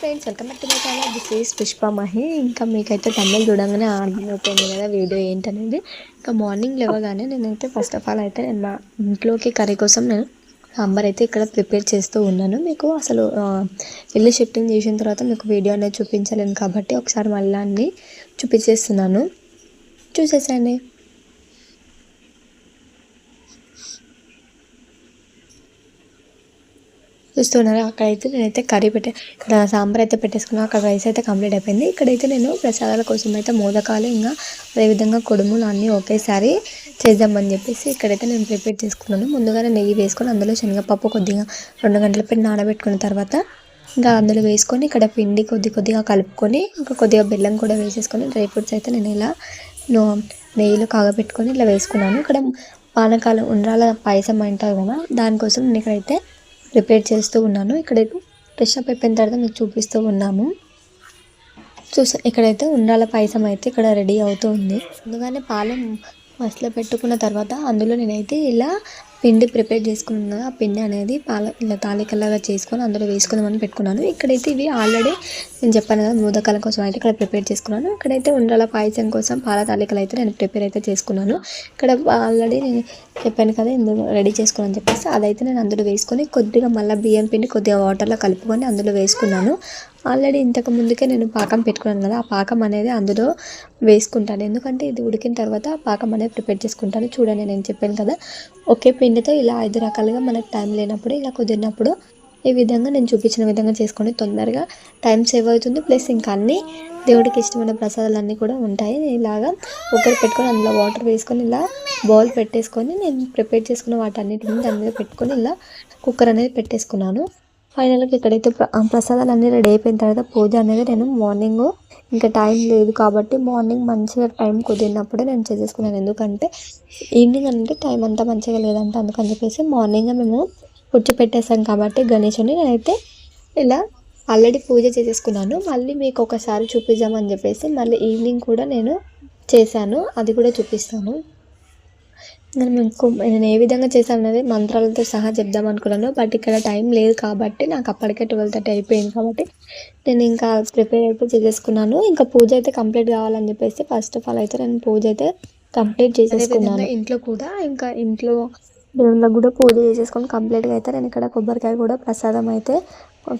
Friends welcome back to my channel this is Pushpa Mahi ఇంకా మీకైతే తమిళ చూడంగానే అర్థమైపోయింది కదా వీడియో ఏంటనేది. ఇంకా మార్నింగ్ లేవగానే నేనైతే ఫస్ట్ ఆఫ్ ఆల్ అయితే నేను మా ఇంట్లోకి కర్రీ కోసం నేను సాంబార్ అయితే ఇక్కడ ప్రిపేర్ చేస్తూ ఉన్నాను. మీకు అసలు ఇల్లు షిఫ్టింగ్ చేసిన తర్వాత మీకు వీడియో అనేది చూపించలేను కాబట్టి ఒకసారి మళ్ళీ అన్ని చూపించేస్తున్నాను. చూసేసాయండి. చూస్తున్నారు అక్కడైతే నేనైతే కర్రీ పెట్టే ఇక్కడ సాంబార్ అయితే పెట్టేసుకున్నాను అక్కడ రైస్ అయితే కంప్లీట్ అయిపోయింది. ఇక్కడైతే నేను ప్రసాదాల కోసం అయితే మోదకాలు ఇంకా అదేవిధంగా కొడుములు అన్నీ ఒకేసారి చేద్దామని చెప్పేసి ఇక్కడైతే నేను ప్రిపేర్ చేసుకున్నాను. ముందుగానే నెయ్యి వేసుకొని అందులో శనగపప్పు కొద్దిగా రెండు గంటల పెట్టి నానబెట్టుకున్న తర్వాత ఇంకా అందులో వేసుకొని ఇక్కడ పిండి కొద్ది కొద్దిగా కలుపుకొని ఇంకా కొద్దిగా బెల్లం కూడా వేసేసుకొని డ్రై ఫ్రూట్స్ అయితే నేను ఇలా నెయ్యిలో కాగబెట్టుకొని ఇలా వేసుకున్నాను. ఇక్కడ పానకాలు ఉండ్రాల పాయసం అంటారు కదా దానికోసం నేను ఇక్కడైతే ప్రిపేర్ చేస్తూ ఉన్నాను. ఇక్కడైతే ఫ్రెష్ అప్ అయిపోయిన తర్వాత మీకు చూపిస్తూ ఉన్నాము. చూసా ఇక్కడైతే ఉండాల పాయసం అయితే ఇక్కడ రెడీ అవుతూ ఉంది. ముందుగానే పాలు మసలు పెట్టుకున్న తర్వాత అందులో నేనైతే ఇలా పిండి ప్రిపేర్ చేసుకున్న పిండి అనేది పాల ఇలా తాలికల్లాగా చేసుకొని అందులో వేసుకుందామని పెట్టుకున్నాను. ఇక్కడైతే ఇవి ఆల్రెడీ నేను చెప్పాను కదా మోదకాల కోసం అయితే ఇక్కడ ప్రిపేర్ చేసుకున్నాను. ఇక్కడైతే ఉండాల పాయసం కోసం పాల తాలికలు అయితే నేను ప్రిపేర్ అయితే చేసుకున్నాను. ఇక్కడ ఆల్రెడీ నేను చెప్పాను కదా ఇందులో రెడీ చేసుకున్నాను చెప్పేసి అదైతే నేను అందులో వేసుకొని కొద్దిగా మళ్ళీ బియ్యం పిండి కొద్దిగా వాటర్లో కలుపుకొని అందులో వేసుకున్నాను. ఆల్రెడీ ఇంతకు ముందుకే నేను పాకం పెట్టుకున్నాను కదా ఆ పాకం అనేది అందులో వేసుకుంటాను. ఎందుకంటే ఇది ఉడికిన తర్వాత ఆ పాకం అనేది ప్రిపేర్ చేసుకుంటాను. చూడండి నేను చెప్పాను కదా. ఒకే పిండితో ఇలా ఐదు రకాలుగా మనకు టైం లేనప్పుడు ఇలా కుదిరినప్పుడు ఈ విధంగా నేను చూపించిన విధంగా చేసుకొని తొందరగా టైం సేవ్ అవుతుంది. ప్లస్ ఇంకా అన్ని దేవుడికి ఇష్టమైన ప్రసాదాలు అన్నీ కూడా ఉంటాయి. ఇలాగా ఒకరు పెట్టుకొని అందులో వాటర్ వేసుకొని ఇలా బౌల్ పెట్టేసుకొని నేను ప్రిపేర్ చేసుకున్న వాటన్నిటిని దాని మీద పెట్టుకొని ఇలా కుక్కర్ అనేది పెట్టేసుకున్నాను. ఫైనల్గా ఇక్కడైతే ప్ర ప్రసాదాలు అన్నీ రెడీ అయిపోయిన తర్వాత పూజ అనేది నేను మార్నింగ్ ఇంకా టైం లేదు కాబట్టి మార్నింగ్ మంచిగా టైం కుదిరినప్పుడే నేను చేసేసుకున్నాను. ఎందుకంటే ఈవినింగ్ అంటే టైం అంతా మంచిగా లేదంటే. అందుకని చెప్పేసి మార్నింగ్ మేము పుచ్చి పెట్టేసాం కాబట్టి గణేషుని నేనైతే ఇలా ఆల్రెడీ పూజ చేసేసుకున్నాను. మళ్ళీ మీకు ఒకసారి చూపిద్దామని చెప్పేసి మళ్ళీ ఈవినింగ్ కూడా నేను చేశాను. అది కూడా చూపిస్తాను. నేను మీకు నేను ఏ విధంగా చేశాను అనేది మంత్రాలతో సహా చెప్దాం అనుకున్నాను. బట్ ఇక్కడ టైం లేదు కాబట్టి నాకు అప్పటికే ట్వెల్వ్ థర్టీ అయిపోయింది కాబట్టి నేను ఇంకా ప్రిపేర్ అయితే చేసేసుకున్నాను. ఇంకా పూజ అయితే కంప్లీట్ కావాలని చెప్పేసి ఫస్ట్ ఆఫ్ ఆల్ అయితే నేను పూజ అయితే కంప్లీట్ చేసేసుకున్నాను. ఇంట్లో కూడా ఇంకా ఇంట్లో దేవుళ్ళకి కూడా పూజ చేసేసుకొని కంప్లీట్గా అయితే నేను ఇక్కడ కొబ్బరికాయ కూడా ప్రసాదం అయితే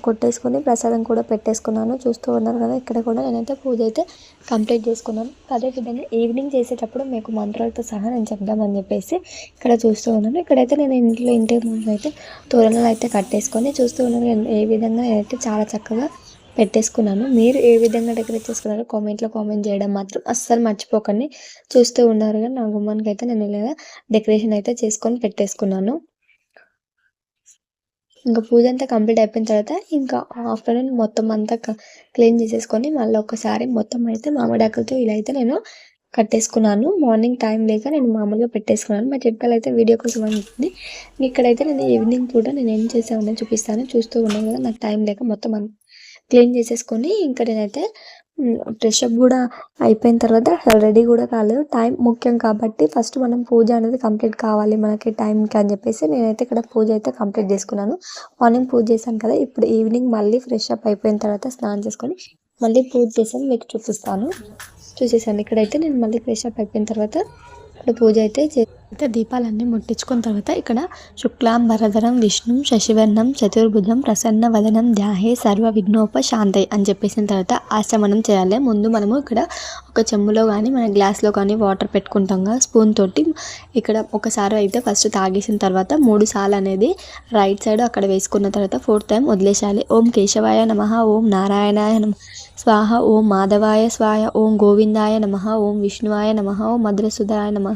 కొట్టేసుకొని ప్రసాదం కూడా పెట్టేసుకున్నాను. చూస్తూ ఉన్నారు కదా ఇక్కడ కూడా నేనైతే పూజ అయితే కంప్లీట్ చేసుకున్నాను. అదేవిధంగా ఈవినింగ్ చేసేటప్పుడు మీకు మంత్రాలతో సహా నేను చెప్దామని చెప్పేసి ఇక్కడ చూస్తూ ఉన్నాను. ఇక్కడైతే నేను ఇంట్లో ఇంటి ముందు అయితే తోరణాలు అయితే కట్టేసుకొని చూస్తూ ఉన్నాను. ఏ విధంగా నేనైతే చాలా చక్కగా పెట్టేసుకున్నాను. మీరు ఏ విధంగా డెకరేట్ చేసుకున్నారో కామెంట్లో కామెంట్ చేయడం మాత్రం అస్సలు మర్చిపోకండి. చూస్తూ ఉన్నారు కానీ నా గుమ్మానికి అయితే నేను ఇలా డెకరేషన్ అయితే చేసుకొని పెట్టేసుకున్నాను. ఇంకా పూజ అంతా కంప్లీట్ అయిపోయిన తర్వాత ఇంకా ఆఫ్టర్నూన్ మొత్తం అంతా క్లీన్ చేసేసుకొని మళ్ళీ ఒకసారి మొత్తం అయితే మామిడాకులతో ఇలా అయితే నేను కట్టేసుకున్నాను. మార్నింగ్ టైం లేక నేను మామూలుగా పెట్టేసుకున్నాను. మా చెట్టాలు అయితే వీడియో కోసం ఉంటుంది ఇక్కడైతే నేను ఈవినింగ్ కూడా నేను ఏం చేసామని చూపిస్తాను. చూస్తూ ఉన్నాను కదా నాకు టైం లేక మొత్తం అంతా క్లీన్ చేసేసుకొని ఇంకా నేనైతే ఫ్రెష్ అప్ కూడా అయిపోయిన తర్వాత రెడీ కూడా కాలేదు. టైం ముఖ్యం కాబట్టి ఫస్ట్ మనం పూజ అనేది కంప్లీట్ కావాలి మనకి టైంకి అని చెప్పేసి నేనైతే ఇక్కడ పూజ అయితే కంప్లీట్ చేసుకున్నాను. మార్నింగ్ పూజ చేశాను కదా ఇప్పుడు ఈవినింగ్ మళ్ళీ ఫ్రెష్ అప్ అయిపోయిన తర్వాత స్నానం చేసుకొని మళ్ళీ పూజ చేసాను మీకు చూపిస్తాను. చూసేసాను. ఇక్కడైతే నేను మళ్ళీ ఫ్రెష్ అప్ అయిపోయిన తర్వాత ఇక్కడ పూజ అయితే చే అయితే దీపాలన్నీ ముట్టించుకున్న తర్వాత ఇక్కడ శుక్లాం వరదరం విష్ణు శశివర్ణం చతుర్భుజం ప్రసన్న వదనం ధ్యాహే సర్వ విఘ్నోప శాంతయ్ అని చెప్పేసిన తర్వాత ఆశ్రమణం చేయాలి. ముందు మనము ఇక్కడ ఒక చెంబులో కానీ మన గ్లాస్లో కానీ వాటర్ పెట్టుకుంటాం కదా స్పూన్ తోటి. ఇక్కడ ఒకసారి అయితే ఫస్ట్ తాగేసిన తర్వాత మూడు సార్లు అనేది రైట్ సైడ్ అక్కడ వేసుకున్న తర్వాత ఫోర్త్ టైం వదిలేసేయాలి ఓం కేశవాయ నమ ఓం నారాయణాయ నమ. స్వాహ ఓం మాధవాయ స్వాయ ఓం గోవిందాయ నమ ఓం విష్ణువాయ నమ ఓం మధురసుధాయ నమ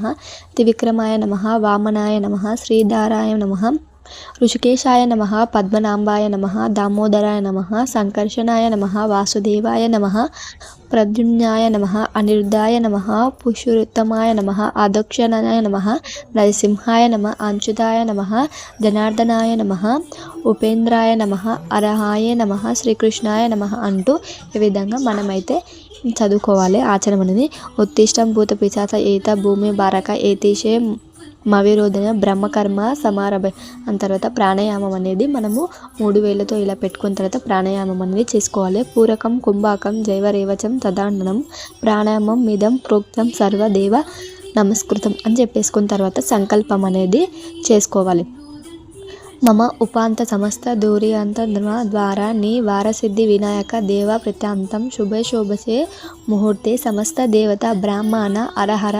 త్రివిక్రమాయ నమ వామనాయ నమ శ్రీధారాయ నమ ఋషికేశాయ నమ పద్మనాంబాయ నమ దామోదరాయ నమ సంకర్షణాయ నమ వాసుదేవాయ నమ ప్రద్యుమ్నాయ నమ అనిరుద్ధాయ నమ పురుషోత్తమాయ నమ అదక్షణాయ నమ నరసింహాయ నమ అంచుతాయ నమ జనార్దనాయ నమ ఉపేంద్రాయ నమ అరహాయ నమ శ్రీకృష్ణాయ నమ అంటూ ఈ విధంగా మనమైతే చదువుకోవాలి. ఆచరణ అనేది ఉత్తిష్టం భూత పిశాచ ఏత భూమి బారక ఏతిషే మవిరోధన బ్రహ్మకర్మ సమారభ అని తర్వాత ప్రాణాయామం అనేది మనము మూడు వేలతో ఇలా పెట్టుకున్న తర్వాత ప్రాణాయామం అనేది చేసుకోవాలి. పూరకం కుంభాకం జైవరేవచం తదాండనం ప్రాణాయామం మిదం ప్రోక్తం సర్వదేవ నమస్కృతం అని చెప్పేసుకున్న తర్వాత సంకల్పం అనేది చేసుకోవాలి. మమ ఉపాంత సమస్త దూరియంత ద్వారా నీ వారసిద్ధి వినాయక దేవ ప్రత్యాంతం శుభే శోభసే ముహూర్తే సమస్త దేవత బ్రాహ్మణ అరహర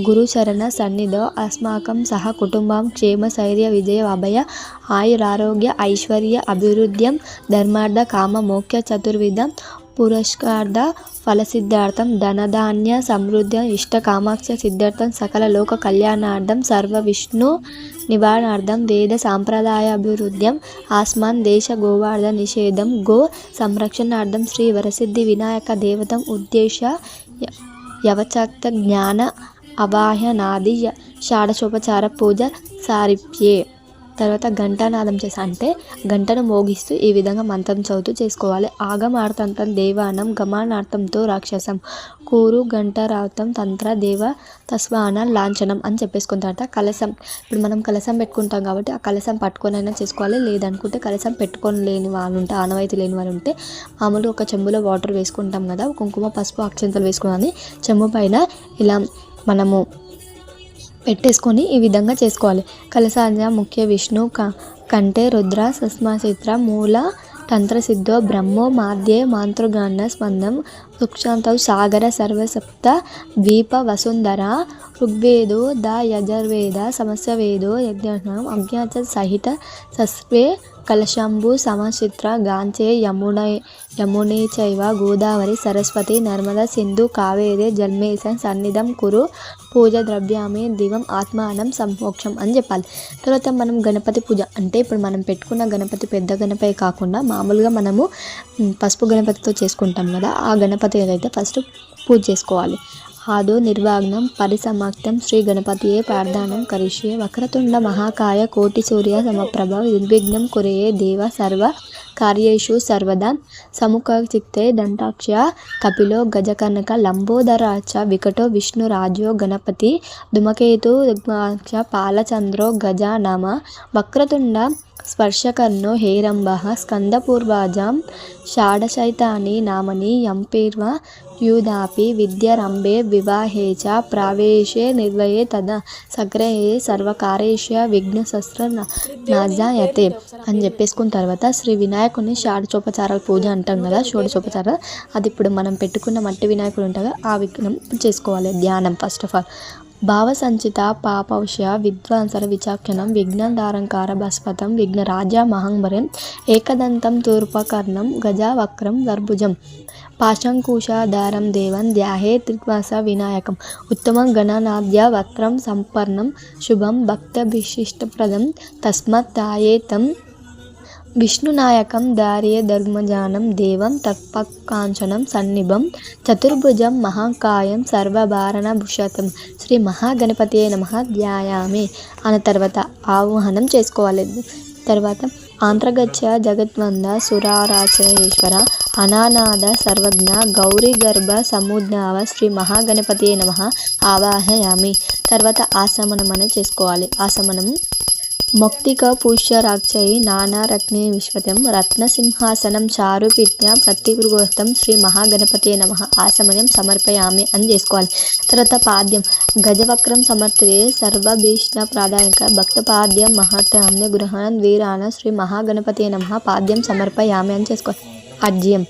గురుచరణ సన్నిధో అస్మాకం సహ కుటుంబం క్షేమ శైర్య విజయ అభయ ఆయురారోగ్య ఐశ్వర్య అభివృద్ధ్యం ధర్మార్థ కామ మోక్ష చతుర్విధం పురస్కార్థ ఫలసిద్ధార్థం ధనధాన్య సమృద్ధి ఇష్ట కామాక్ష సిద్ధార్థం సకల లోక కళ్యాణార్థం సర్వ విష్ణు నివారణార్థం వేద సాంప్రదాయ అభివృద్ధ్యం ఆస్మాన్ దేశ గోవార్ధ నిషేధం గో సంరక్షణార్థం శ్రీ వరసిద్ధి వినాయక దేవతం ఉద్దేశ యవచక్త జ్ఞాన అవాహనాది షాడశోపచార పూజ సారిప్యే. తర్వాత ఘంటానాదం చేసి అంటే గంటను మోగిస్తూ ఈ విధంగా మంత్రం చదువుతూ చేసుకోవాలి. ఆగమార్థంతం దేవానం గమానార్థంతో రాక్షసం. కూరు గంటరార్థం తంత్ర దేవ తస్వాన లాంఛనం అని చెప్పేసుకున్న తర్వాత కలసం ఇప్పుడు మనం కలసం పెట్టుకుంటాం కాబట్టి ఆ కలసం పట్టుకొనైనా చేసుకోవాలి. లేదనుకుంటే కలసం పెట్టుకొని లేని వాళ్ళు ఉంటే ఆనవాయితీ లేని వాళ్ళు ఉంటే మామూలుగా ఒక చెంబులో వాటర్ వేసుకుంటాం కదా కుంకుమ పసుపు అక్షంతలు వేసుకున్నాను చెంబు పైన ఇలా మనము పెట్టేసుకొని ఈ విధంగా చేసుకోవాలి. కలసాజ ముఖ్య విష్ణు క కంటే రుద్ర సస్మాచిత్ర మూల తంత్రసిద్ధో బ్రహ్మో మాధ్యే మాంతృగాన స్పందం వృక్షాంతౌ సాగర సర్వసప్త ద్వీప వసుంధర ఋగ్వేదో ద యజుర్వేద సమస్యవేదో యజ్ఞం అజ్ఞాత సహిత సస్వే కలశంభు సమచిత్ర గాంచే యమున యమునే చైవ గోదావరి సరస్వతి నర్మదా సింధు కావేరి జన్మేసన్ సన్నిధం కురు పూజ ద్రవ్యామి దివం ఆత్మానం సంమోక్షం అని చెప్పాలి. తర్వాత మనం గణపతి పూజ. అంటే ఇప్పుడు మనం పెట్టుకున్న గణపతి పెద్ద గణపతి కాకుండా మామూలుగా మనము పసుపు గణపతితో చేసుకుంటాం కదా ఆ గణపతి అయితే ఫస్ట్ పూజ చేసుకోవాలి. ఆదో నిర్వాగ్నం పరిసమాప్తం. శ్రీ గణపతియే ప్రార్థనం కరిష్యే వక్రతుండ మహాకాయ కోటి సూర్య సమప్రభ నిర్విఘ్నం కురయే దేవ సర్వ కార్యేషు సర్వదా సముఖ చిత్తే దంటాక్ష కపిలో గజకనక లంబోదరాచ వికటో విష్ణురాజో గణపతి ధుమకేతు పాలచంద్రో గజ నమ వక్రతుండ స్పర్శకర్ణో హేరంబ స్కందపూర్వాజాం షాడశైతాని నామని ఎంపీర్వ యూదాపి విద్యరంభే వివాహే చ ప్రావేశే నిర్వయే తద సగ్రహే సర్వకార్యేష విఘ్నశస్త్ర నాజాయతే అని చెప్పేసుకున్న తర్వాత శ్రీ వినాయకుని షాడచోపచారాల పూజ అంటాం కదా షోడచోపచారాలు అది ఇప్పుడు మనం పెట్టుకున్న మట్టి వినాయకుడు ఉంటుంది? ఆ విఘ్నం చేసుకోవాలి ధ్యానం ఫస్ట్ ఆఫ్ ఆల్ భావసంచిత పాపౌష విద్వాంసర విచక్షణం విఘ్నధారంకార భస్పతం విఘ్నరాజ మహంబరం ఏకదంతం తూర్పకర్ణం గజావక్రం దర్భుజం పాశంకుశాధారం దేవం ధ్యాహే త్రివాస వినాయకం ఉత్తమం గణనాద్య వక్రం సంపన్నం శుభం భక్తభిశిష్టప్రదం తస్మత్ తాయేతం విష్ణునాయకం దార్య ధర్మజానం దేవం తత్పకాంచనం సన్నిభం చతుర్భుజం మహాకాయం సర్వభారణభూషితం శ్రీ మహాగణపతి నమ. ధ్యాయామి. అన్న తర్వాత ఆవాహనం చేసుకోవాలి. తర్వాత ఆంధ్రగచ్చ జగద్వంద సురారాచనేశ్వర అనానాద సర్వజ్ఞ గౌరీ గర్భ సముద్నావ శ్రీ మహాగణపతి నమ. ఆవాహయామి. తర్వాత ఆసమనం అనేది చేసుకోవాలి. ఆసమనం మొక్తిక పుష్యరాక్షై నానారత్నే విశ్వతం. రత్నసింహాసనం చారుపిత్య ప్రతిగృహస్థం శ్రీ మహాగణపతే నమ. ఆసమయం సమర్పయామి అని చేసుకోవాలి. తర్వాత పాద్యం. గజవక్రం సమర్థతే సర్వభీష్ణ ప్రాదాయక భక్తపాద్యం మహాత్మ్య గృహాన్ వీరాన శ్రీ మహాగణపతే నమ. పాద్యం సమర్పయామి అని చేసుకోవాలి. అజ్యం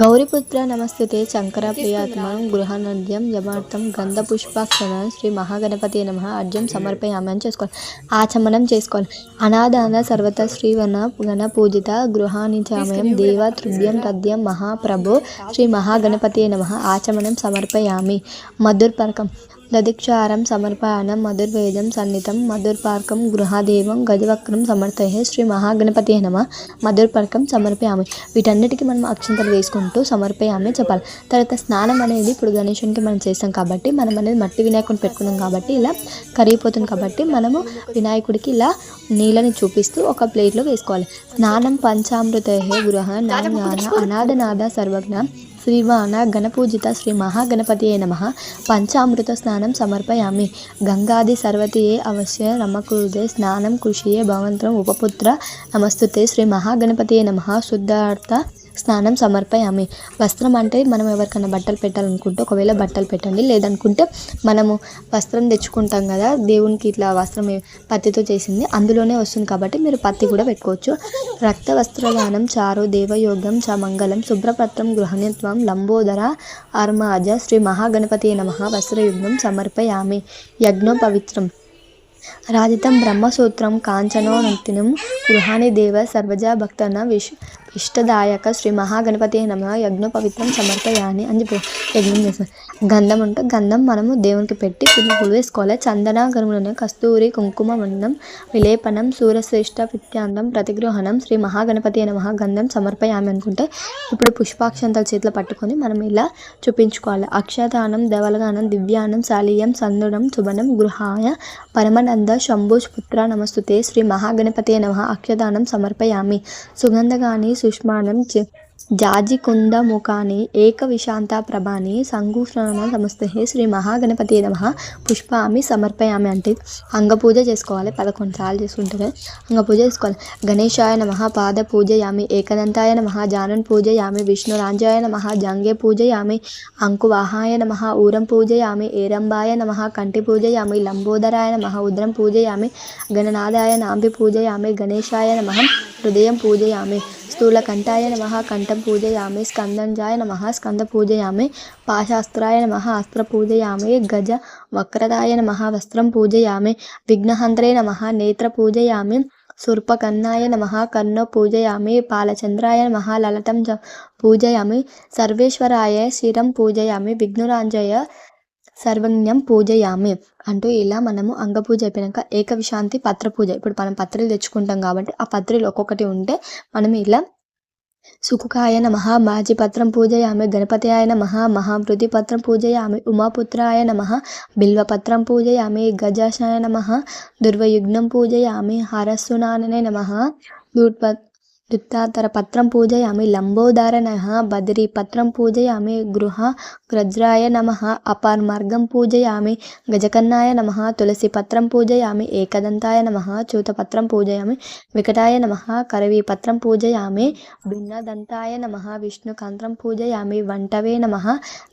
గౌరీపుత్ర నమస్తే శంకర ప్రియాత్మం గృహనద్యం యమార్థం గంధపుష్పాక్షణ శ్రీ మహాగణపతి నమ. అర్జం సమర్పయామి అని చేసుకోవాలి. ఆచమనం చేసుకోవాలి. అనాదాన సర్వత శ్రీవన గణ పూజిత గృహానిచామయం దేవ తృభ్యం తద్యం మహాప్రభో శ్రీ మహాగణపతి నమ. ఆచమనం సమర్పయామి. మధుర్పర్కం దదిక్షారం సమర్పయానం మధుర్వేదం సన్నితం మధుర్పార్కం గృహదేవం గజవక్రం సమర్థయ శ్రీ మహాగణపతి నమ. మధుర్పార్కం సమర్పయామి. వీటన్నిటికీ మనం అక్షంతలు వేసుకుంటూ సమర్పయామి చెప్పాలి. తర్వాత స్నానం అనేది ఇప్పుడు గణేశునికి మనం చేస్తాం కాబట్టి మనం అనేది మట్టి వినాయకుడిని పెట్టుకున్నాం కాబట్టి ఇలా కరిగిపోతుంది కాబట్టి మనము వినాయకుడికి ఇలా నీళ్ళని చూపిస్తూ ఒక ప్లేట్లో వేసుకోవాలి. స్నానం పంచామృత గృహ నాజ్ఞాన అనాథనాథ సర్వజ్ఞ శ్రీవాన గణపూజిత శ్రీ మహాగణపతియే నమ. పంచామృత స్నానం సమర్పయామి. గంగాది సర్వతియే అవశ్య రమకృదే స్నానం కృషియే భవంతం ఉపపుత్ర. నమస్తుతే శ్రీ మహాగణపతియే నమ. శుద్ధార్థ స్నానం సమర్పయామి. వస్త్రం అంటే మనం ఎవరికైనా బట్టలు పెట్టాలనుకుంటే ఒకవేళ బట్టలు పెట్టండి. లేదనుకుంటే మనము వస్త్రం తెచ్చుకుంటాం కదా దేవునికి ఇట్లా వస్త్రం పత్తితో చేసింది అందులోనే వస్తుంది కాబట్టి మీరు పత్తి కూడా పెట్టుకోవచ్చు. రక్త వస్త్రదానం చారు దేవయోగం చ మంగళం శుభ్రపత్రం గృహణత్వం లంబోదర అర్మాజ శ్రీ మహాగణపతి నమ వస్త్రయుగ్నం సమర్పయామి. యజ్ఞో పవిత్రం రాజితం బ్రహ్మసూత్రం కాంచనోనంతినం గృహాణి దేవ సర్వజా భక్తన విష్ ఇష్టదాయక శ్రీ మహాగణపతి నమ యజ్ఞ పవిత్రం సమర్పయాని అని యజ్ఞం చేస్తాం గంధం ఉంటే గంధం మనము దేవునికి పెట్టి కింద పులు వేసుకోవాలి. చందన గరుములను కస్తూరి కుంకుమ మండం విలేపనం సూర్యశ్రేష్ఠ పిత్యాంతం ప్రతిగృహణం శ్రీ మహాగణపతి అయిన గంధం సమర్పయామి అనుకుంటే ఇప్పుడు పుష్పాక్షంతల చేతిలో పట్టుకొని మనం ఇలా చూపించుకోవాలి. అక్షతానం దేవలగానం దివ్యానం శాలీయం సందుడం శుభనం గృహాయ పరమనంద శంభుష్ పుత్ర నమస్తుతే శ్రీ మహాగణపతి అయిన మహా అక్షదానం సమర్పయామి. సుగంధగాని సుష్మానం చ- జాజికుంద ముఖాని ఏక విశాంత ప్రభాని సంఘూషణ నమస్తే శ్రీ మహాగణపతి నమ. పుష్పామి సమర్పయామి అంటే అంగపూజ చేసుకోవాలి పదకొండు సార్లు చేసుకుంటారు అంగపూజ చేసుకోవాలి. గణేశాయ నమ పాద పూజయామి ఏకదంతాయ నమ జానున్ పూజయామి విష్ణురాంజాయ నమ జంగే పూజయామి అంకువాహాయ నమ ఊరం పూజయామి ఏరంబాయ నమ కంటి పూజయామి లంబోదరాయ నమ ఉద్రం పూజయామి గణనాథాయ నాంబి పూజయామి గణేశాయ నమ హృదయం పూజయామి. స్థూలకంఠాయ నమ కంఠం పూజయామి స్కందంజాయ నమ స్కంద పూజయామి పాశాస్త్రాయ నమ అస్త్ర పూజయామి గజ వక్రదాయ నమ వస్త్రం పూజయామి విఘ్నహంత్రే నమ నేత్ర పూజయామి శూర్పకర్ణాయ నమ కర్ణ పూజయామి పాలచంద్రాయ నమ లలటం పూజయామి సర్వేశ్వరాయ శిరం పూజయామి విఘ్నురాంజయ సర్వజ్ఞం పూజయామి అంటూ ఇలా మనము అంగపూజ అయిపోయాక ఏకవిశాంతి పత్ర పూజ ఇప్పుడు మనం పత్రిలు తెచ్చుకుంటాం కాబట్టి ఆ పత్రలు ఒక్కొక్కటి ఉంటే మనం ఇలా సుఖకాయ నమ మాజిపత్రం పూజయామి గణపతయాయ నమ మహామృతి పత్రం పూజయామి ఉమాపుత్రాయ నమ బిల్వపత్రం పూజయామి గజాశాయ నమ దుర్వయుగ్నం పూజయామి హరస్సునాననే నమ దుత్తాతర పత్రం పూజయామి లంబోదారణ బదరీ పత్రం పూజయామి గృహ గ్రజ్రాయ నమ అపార్ మార్గం పూజయామి గజకన్నాయ నమ తులసి పత్రం పూజయామి ఏకదంతాయ నమ చూతపత్రం పూజయామి వికటాయ నమ కరవి పత్రం పూజయామి భిన్నదంతాయ నమ విష్ణుకాంత్రం పూజయామి వంటవే నమ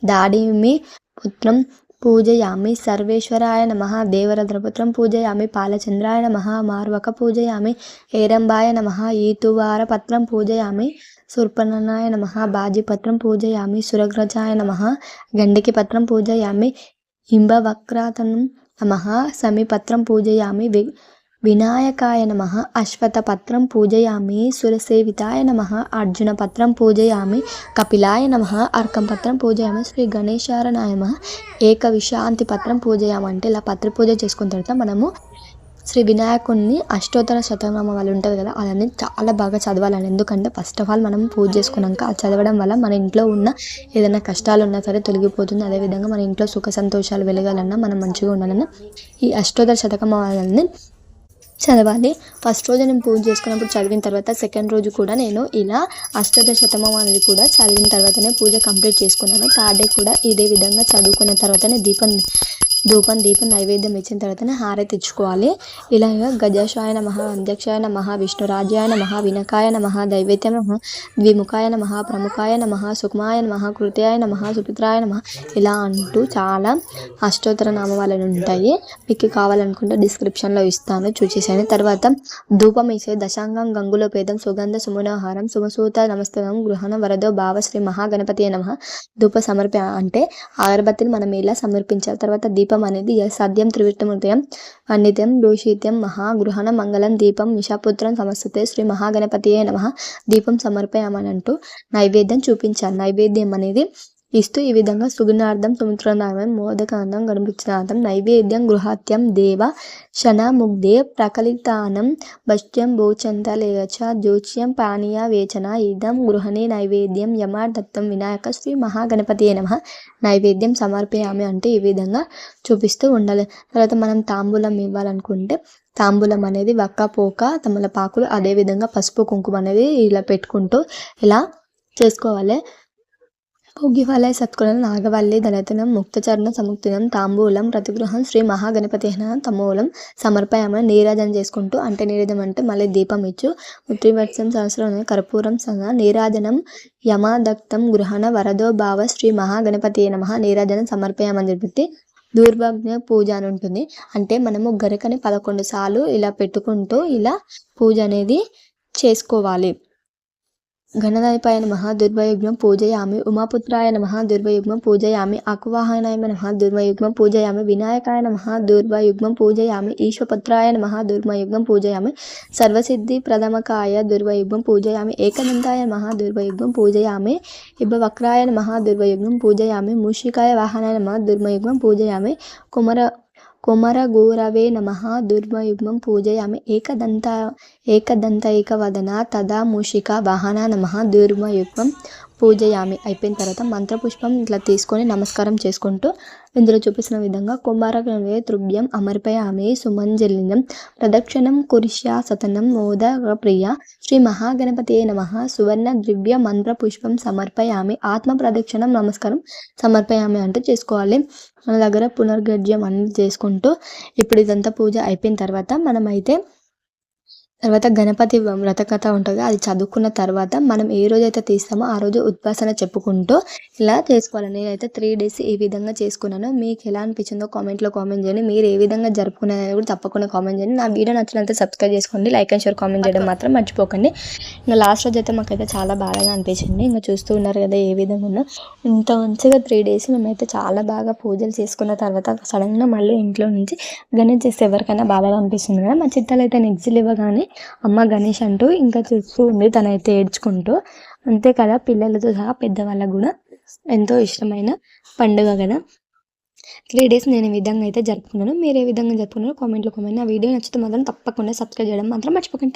దాడిమి పుత్రం పూజయామి సర్వేశ్వరాయ నమ దేవరద్రపుత్రం పూజయామి పాలచంద్రాయ నమ మార్వక పూజయామి ఏరంబాయ నమ ఈతువార పత్రం పూజయామి సుర్పణనాయ నమ బాజిపత్రం పూజయామి సురగ్రజాయ నమ గండికి పత్రం పూజయామి హింబవక్రాతనం నమ సమీపత్రం పూజయామి వి వినాయకాయ నమ అశ్వత్థపత్రం పూజయామి సురసేవితాయ నమ అర్జునపత్రం పూజయామి కపిలాయ నమ అర్కం పత్రం పూజయామి శ్రీ గణేశారనాయ నమ ఏక విశ్రాంతి పత్రం పూజయామి. అంటే ఇలా పత్ర పూజ చేసుకున్న తర్వాత మనము శ్రీ వినాయకుడిని అష్టోత్తర శతనామ వాళ్ళు ఉంటుంది కదా అలానే చాలా బాగా చదవాలని ఎందుకంటే ఫస్ట్ ఆఫ్ ఆల్ మనం పూజ చేసుకున్నాక అది చదవడం వల్ల మన ఇంట్లో ఉన్న ఏదైనా కష్టాలు ఉన్నా సరే తొలగిపోతుంది. అదేవిధంగా మన ఇంట్లో సుఖ సంతోషాలు వెలగాలన్నా మనం మంచిగా ఉండాలన్నా ఈ అష్టోత్తర వాళ్ళని చదవాలి. ఫస్ట్ రోజు నేను పూజ చేసుకున్నప్పుడు చదివిన తర్వాత సెకండ్ రోజు కూడా నేను ఇలా అష్టోత్తర శతమం అనేది కూడా చదివిన తర్వాతనే పూజ కంప్లీట్ చేసుకున్నాను. థర్డ్ డే కూడా ఇదే విధంగా చదువుకున్న తర్వాతనే దీపం ధూపం దీపం నైవేద్యం ఇచ్చిన తర్వాతనే హారతి ఇచ్చుకోవాలి ఇలా గజాశాయ నమ అధ్యక్షాయ నమ విష్ణురాజ్యాయ నమ వినకాయ నమ దైవేత్య నమ ద్విముఖాయ నమ ప్రముఖాయ నమ సుకుమాయ నమ కృతయాయ నమ సుపిత్రాయ నమ ఇలా అంటూ చాలా అష్టోత్తర నామాలను ఉంటాయి. మీకు కావాలనుకుంటే డిస్క్రిప్షన్లో ఇస్తాను చూసేసాను తర్వాత ధూపం ఇసే దశాంగం గంగులో పేదం సుగంధ సుమనోహారం సుమసూత నమస్తనం గృహణ వరదో భావ శ్రీ మహాగణపతి నమ ధూప సమర్ప అంటే అగరబత్తిని మనం ఇలా సమర్పించాలి. తర్వాత దీప దీపం అనేది సద్యం త్రివిష్టమృతయం పండిత్యం దూషిత్యం మహా గృహణ మంగళం దీపం మిషాపుత్రం సమస్తతే శ్రీ మహాగణపతియే నమ. దీపం సమర్పయామని అంటూ నైవేద్యం చూపించాలి. నైవేద్యం అనేది ఇస్తూ ఈ విధంగా సుగుణార్థం సముద్రనామం మోదకాంతం గణపతినాథం నైవేద్యం గృహాత్యం దేవ శనముగ్ధే ప్రకలితానం భూచంద లేచ జోచ్యం పానీయ వేచన ఇదం గృహణే నైవేద్యం యమార్థత్వం వినాయక శ్రీ మహాగణపతి నమ. నైవేద్యం సమర్పయామి అంటే ఈ విధంగా చూపిస్తూ ఉండాలి. తర్వాత మనం తాంబూలం ఇవ్వాలనుకుంటే తాంబూలం అనేది వక్క పోక తమలపాకులు అదేవిధంగా పసుపు కుంకుమ అనేది ఇలా పెట్టుకుంటూ ఇలా చేసుకోవాలి? భోగిఫలాయ సత్కుల నాగవల్లి దళితనం ముక్తచరణ సముక్తినం తాంబూలం ప్రతిగృహం శ్రీ మహాగణపతి తమూలం సమర్పయామ నీరాజన చేసుకుంటూ అంటే నీరాజనం అంటే మళ్ళీ దీపం ఇచ్చు. ముత్రివర్షం సహస్రం కర్పూరం సహా నీరాజనం యమాదక్తం గృహణ వరదో భావ శ్రీ మహాగణపతి నమ నీరాజనం సమర్పయామని చెప్పి దూర్భాగ్య పూజ అని ఉంటుంది. అంటే మనము గరికని పదకొండు సార్లు ఇలా పెట్టుకుంటూ ఇలా పూజ అనేది చేసుకోవాలి. గణనాయపాయ నమః దుర్వయుగ్మం పూజయామి ఉమాపుత్రాయ నమః దుర్వయుగ్మం పూజయామి అకువాహనాయ నమః దుర్వయుగ్మం పూజయామి వినాయకాయ నమః దుర్వయుగ్మం పూజయామి ఈశ్వపుత్రాయ నమః దుర్వయుగ్మం పూజయామి సర్వసిద్ధి ప్రథమకాయ దుర్వయుగ్మం పూజయామి ఏకదంతాయ నమః దుర్వయుగ్మం పూజయామి ఇబ్బవక్రాయ నమః దుర్వయుగ్మం పూజయామి మూషికాయ వాహనాయ నమః దుర్వయుగ్మం పూజయామి కుమర కుమరగురవే నమః దుర్వయుగ్మం పూజయామి ఏకదంత ఏకదంతైకవదన తదా మూషిక వాహన నమః దుర్వయుగ్మం పూజయామి అయిపోయిన తర్వాత మంత్రపుష్పం ఇట్లా తీసుకొని నమస్కారం చేసుకుంటూ ఇందులో చూపిస్తున్న విధంగా కుమారగణవే తృభ్యం అమర్పయామి సుమంజలినం ప్రదక్షిణం కురిష్యా సతనం మోద ప్రియ శ్రీ మహాగణపతి నమ సువర్ణ ద్రివ్య మంత్ర పుష్పం సమర్పయామి ఆత్మ ప్రదక్షిణం నమస్కారం సమర్పయామి అంటూ చేసుకోవాలి. మన దగ్గర పునర్గర్జ్యం అన్ని చేసుకుంటూ ఇప్పుడు ఇదంతా పూజ అయిపోయిన తర్వాత మనమైతే తర్వాత గణపతి వ్రత కథ ఉంటుంది. అది చదువుకున్న తర్వాత మనం ఏ రోజైతే తీస్తామో ఆ రోజు ఉద్వాసన చెప్పుకుంటూ ఇలా చేసుకోవాలి. నేనైతే త్రీ డేస్ ఈ విధంగా చేసుకున్నాను. మీకు ఎలా అనిపించిందో కామెంట్లో కామెంట్ చేయండి. మీరు ఏ విధంగా జరుపుకునేది కూడా తప్పకుండా కామెంట్ చేయండి. నా వీడియో నచ్చినంత సబ్స్క్రైబ్ చేసుకోండి. లైక్ అండ్ షేర్ కామెంట్ చేయడం మాత్రం మర్చిపోకండి. ఇంకా లాస్ట్ రోజు అయితే మాకైతే చాలా బాగా అనిపించింది. ఇంకా చూస్తూ ఉన్నారు కదా ఏ విధంగా ఉన్నా. ఇంత మంచిగా త్రీ డేస్ మేమైతే చాలా బాగా పూజలు చేసుకున్న తర్వాత సడన్గా మళ్ళీ ఇంట్లో నుంచి గణేష్ చేస్తే ఎవరికైనా బాధగా అనిపిస్తుంది కదా. మా చిట్టాలు అయితే నెక్స్ట్ ఇవ్వగానే అమ్మ గణేష్ అంటూ ఇంకా చూస్తూ ఉంది తనైతే ఏడ్చుకుంటూ. అంతే కదా పిల్లలతో సహా పెద్దవాళ్ళకు కూడా ఎంతో ఇష్టమైన పండుగ కదా. త్రీ డేస్ నేను ఈ విధంగా అయితే జరుపుకున్నాను. మీరు ఏ విధంగా జరుపుకున్నారో కామెంట్లో కామెంట్ ఆ వీడియో నచ్చితే మాత్రం తప్పకుండా సబ్స్క్రైబ్ చేయడం మాత్రం మర్చిపోకండి.